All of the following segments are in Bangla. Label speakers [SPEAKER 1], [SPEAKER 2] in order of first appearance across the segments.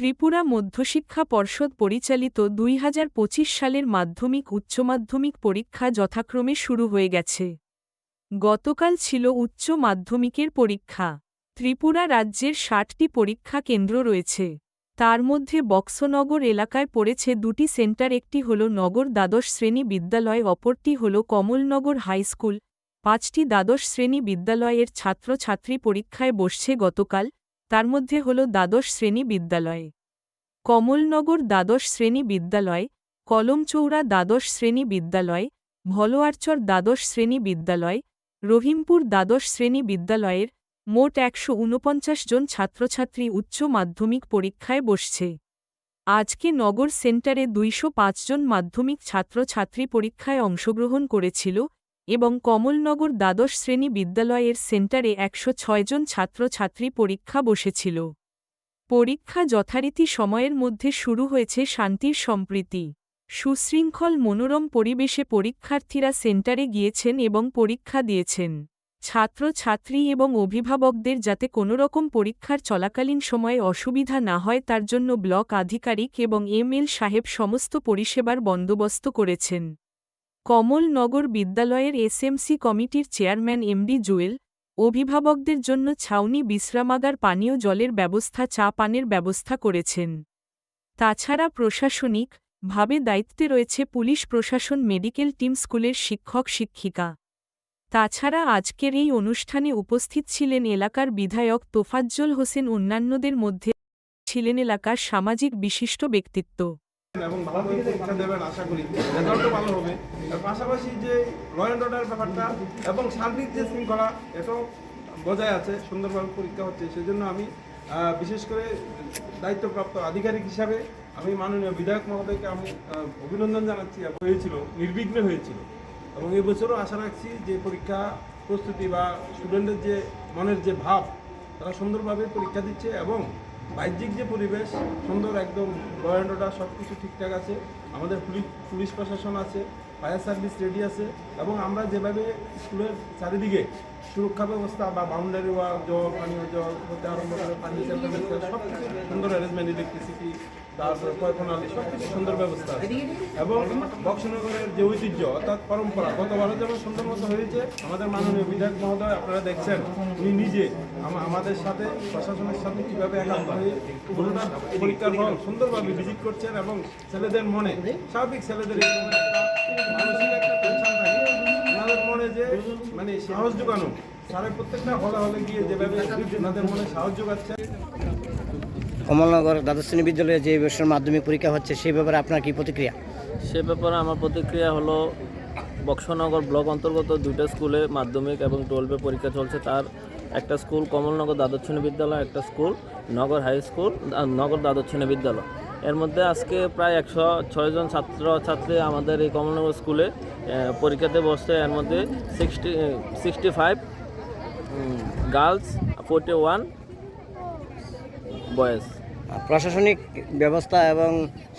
[SPEAKER 1] ত্রিপুরা মধ্যশিক্ষা পর্ষদ পরিচালিত দুই হাজার পঁচিশ সালের মাধ্যমিক উচ্চ মাধ্যমিক পরীক্ষা যথাক্রমে শুরু হয়ে গেছে। গতকাল ছিল উচ্চ মাধ্যমিকের পরীক্ষা। ত্রিপুরা রাজ্যের ষাটটি পরীক্ষা কেন্দ্র রয়েছে। তার মধ্যে বক্সনগর এলাকায় পড়েছে দুটি সেন্টার, একটি হল নগর দ্বাদশ শ্রেণি বিদ্যালয়, অপরটি হল কমলনগর হাইস্কুল পাঁচটি দ্বাদশ শ্রেণি বিদ্যালয়ের ছাত্রছাত্রী পরীক্ষায় বসছে গতকাল। তার মধ্যে হল দ্বাদশ শ্রেণি বিদ্যালয়। কমলনগর দ্বাদশ শ্রেণি বিদ্যালয়, কলমচৌড়া দ্বাদশ শ্রেণি বিদ্যালয়, ভলোয়ারচর দ্বাদশ শ্রেণি বিদ্যালয়, রহিমপুর দ্বাদশ শ্রেণি বিদ্যালয়ের মোট একশো ঊনপঞ্চাশ জন ছাত্রছাত্রী উচ্চ মাধ্যমিক পরীক্ষায় বসছে। আজকে নগর সেন্টারে দুইশো জন মাধ্যমিক ছাত্রছাত্রী পরীক্ষায় অংশগ্রহণ করেছিল এবং কমলনগর দ্বাদশ শ্রেণি বিদ্যালয়ের সেন্টারে একশো জন ছাত্রছাত্রী পরীক্ষা বসেছিল। পরীক্ষা যথারীতি সময়ের মধ্যে শুরু হয়েছে শান্তির সম্প্রীতি। সুশৃঙ্খল মনোরম পরিবেশে পরীক্ষার্থীরা সেন্টারে গিয়েছেন এবং পরীক্ষা দিয়েছেন। ছাত্রছাত্রী এবং অভিভাবকদের যাতে কোনোরকম পরীক্ষার চলাকালীন সময়ে অসুবিধা না হয় তার জন্য ব্লক আধিকারিক এবং এমএল সাহেব সমস্ত পরিষেবার বন্দোবস্ত করেছেন। কমলনগর বিদ্যালয়ের এসএমসি কমিটির চেয়ারম্যান এমডি জুয়েল, অভিভাবকদের জন্য ছাউনি বিশ্রামাগার পানীয় জলের ব্যবস্থা, চা পানের ব্যবস্থা করেছেন। তাছাড়া প্রশাসনিক ভাবে দায়িত্বে রয়েছে পুলিশ প্রশাসন, মেডিকেল টিম, স্কুলের শিক্ষক, শিক্ষিকা। তাছাড়া আজকের এই অনুষ্ঠানে উপস্থিত ছিলেন এলাকার বিধায়ক তোফাজ্জল হোসেন, অন্যান্যদের মধ্যে ছিলেন এলাকার সামাজিক বিশিষ্ট ব্যক্তিত্ব।
[SPEAKER 2] এবং ভালোভাবে পরীক্ষা দেবেন, আশা করি রেজাল্টও ভালো হবে। এর পাশাপাশি যে ল অ্যান্ড অর্ডার ব্যাপারটা এবং সার্বিক যে শৃঙ্খলা, এটাও বজায় আছে, সুন্দরভাবে পরীক্ষা হচ্ছে। সেজন্য আমি বিশেষ করে দায়িত্বপ্রাপ্ত আধিকারিক হিসাবে আমি মাননীয় বিধায়ক মহোদয়কে আমি অভিনন্দন জানাচ্ছি হয়েছিল, নির্বিঘ্নে হয়েছিল। এবং এবছরও আশা রাখছি যে পরীক্ষা প্রস্তুতি বা স্টুডেন্টের যে মনের যে ভাব, তারা সুন্দরভাবে পরীক্ষা দিচ্ছে এবং বাহ্যিক যে পরিবেশ, সুন্দর একদম ল অর্ডার সব কিছু ঠিকঠাক আছে। আমাদের পুলিশ পুলিশ প্রশাসন আছে। ফায়ার সার্ভিস রেডি আছে এবং আমরা যেভাবে স্কুলের চারিদিকে সুরক্ষা ব্যবস্থা বা বাউন্ডারি ওয়াল জল, পানীয় জল হতে আরম্ভ করে পানি সব কিছু সুন্দর অ্যারেঞ্জমেন্ট ইলেকট্রিসিটি তারপরে কয়প্রণালী সব কিছু সুন্দর ব্যবস্থা এবং বক্সনগরের যে ঐতিহ্য, অর্থাৎ পরম্পরা গতবারও যেমন সুন্দর মতো হয়েছে। আমাদের মাননীয় বিধায়ক মহোদয়, আপনারা দেখছেন, উনি নিজে আমাদের সাথে, প্রশাসনের সাথে কীভাবে একান্ত হয়ে পরীক্ষার সুন্দরভাবে ভিজিট করছেন এবং ছেলেদের মনে স্বাভাবিক ছেলেদের মানসিক একটা টেনশন থাকে। ওনাদের মনে যে মানে সাহস যোগানো প্রত্যেকটা হলে হলে গিয়ে যেভাবে ওনাদের মনে সাহস যোগাচ্ছে
[SPEAKER 3] কমলনগর দ্বাদশ শ্রেণি বিদ্যালয়ে যে বছর মাধ্যমিক পরীক্ষা হচ্ছে সেই ব্যাপারে আপনার কি প্রতিক্রিয়া?
[SPEAKER 4] সে ব্যাপারে আমার প্রতিক্রিয়া হলো বক্সনগর ব্লক অন্তর্গত দুইটা স্কুলে মাধ্যমিক এবং টুয়েলভে পরীক্ষা চলছে। তার একটা স্কুল কমলনগর দ্বাদশ শ্রেণি বিদ্যালয় একটা school Nagar high school Nagar দ্বাদশ শ্রেণি বিদ্যালয়। এর মধ্যে আজকে প্রায় একশো ছয়জন ছাত্র ছাত্রী আমাদের এই কমলনগর স্কুলে পরীক্ষাতে বসছে। এর মধ্যে sixty sixty five girls forty one boys
[SPEAKER 3] প্রশাসনিক ব্যবস্থা এবং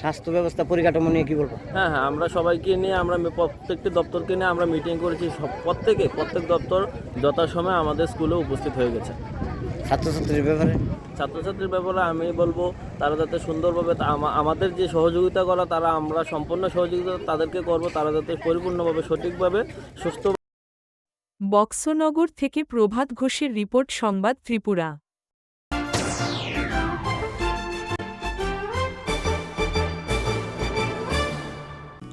[SPEAKER 3] স্বাস্থ্য ব্যবস্থা পরিকাঠামো নিয়ে কী বলব?
[SPEAKER 4] হ্যাঁ হ্যাঁ আমরা সবাইকে নিয়ে আমরা প্রত্যেকটি দপ্তরকে নিয়ে আমরা মিটিং করেছি। সব প্রত্যেকে প্রত্যেক দপ্তর যথাসময়ে আমাদের স্কুলে উপস্থিত হয়ে গেছে।
[SPEAKER 3] ছাত্রছাত্রীর ব্যাপারে?
[SPEAKER 4] ছাত্রছাত্রীর ব্যাপারে আমি বলব, তারা যাতে সুন্দরভাবে আমাদের যে সহযোগিতা করা, তারা আমরা সম্পূর্ণ সহযোগিতা তাদেরকে করব, তারা যাতে পরিপূর্ণভাবে, সঠিকভাবে সুস্থ
[SPEAKER 1] বক্সনগর থেকে প্রভাত ঘোষের রিপোর্ট, সংবাদ ত্রিপুরা।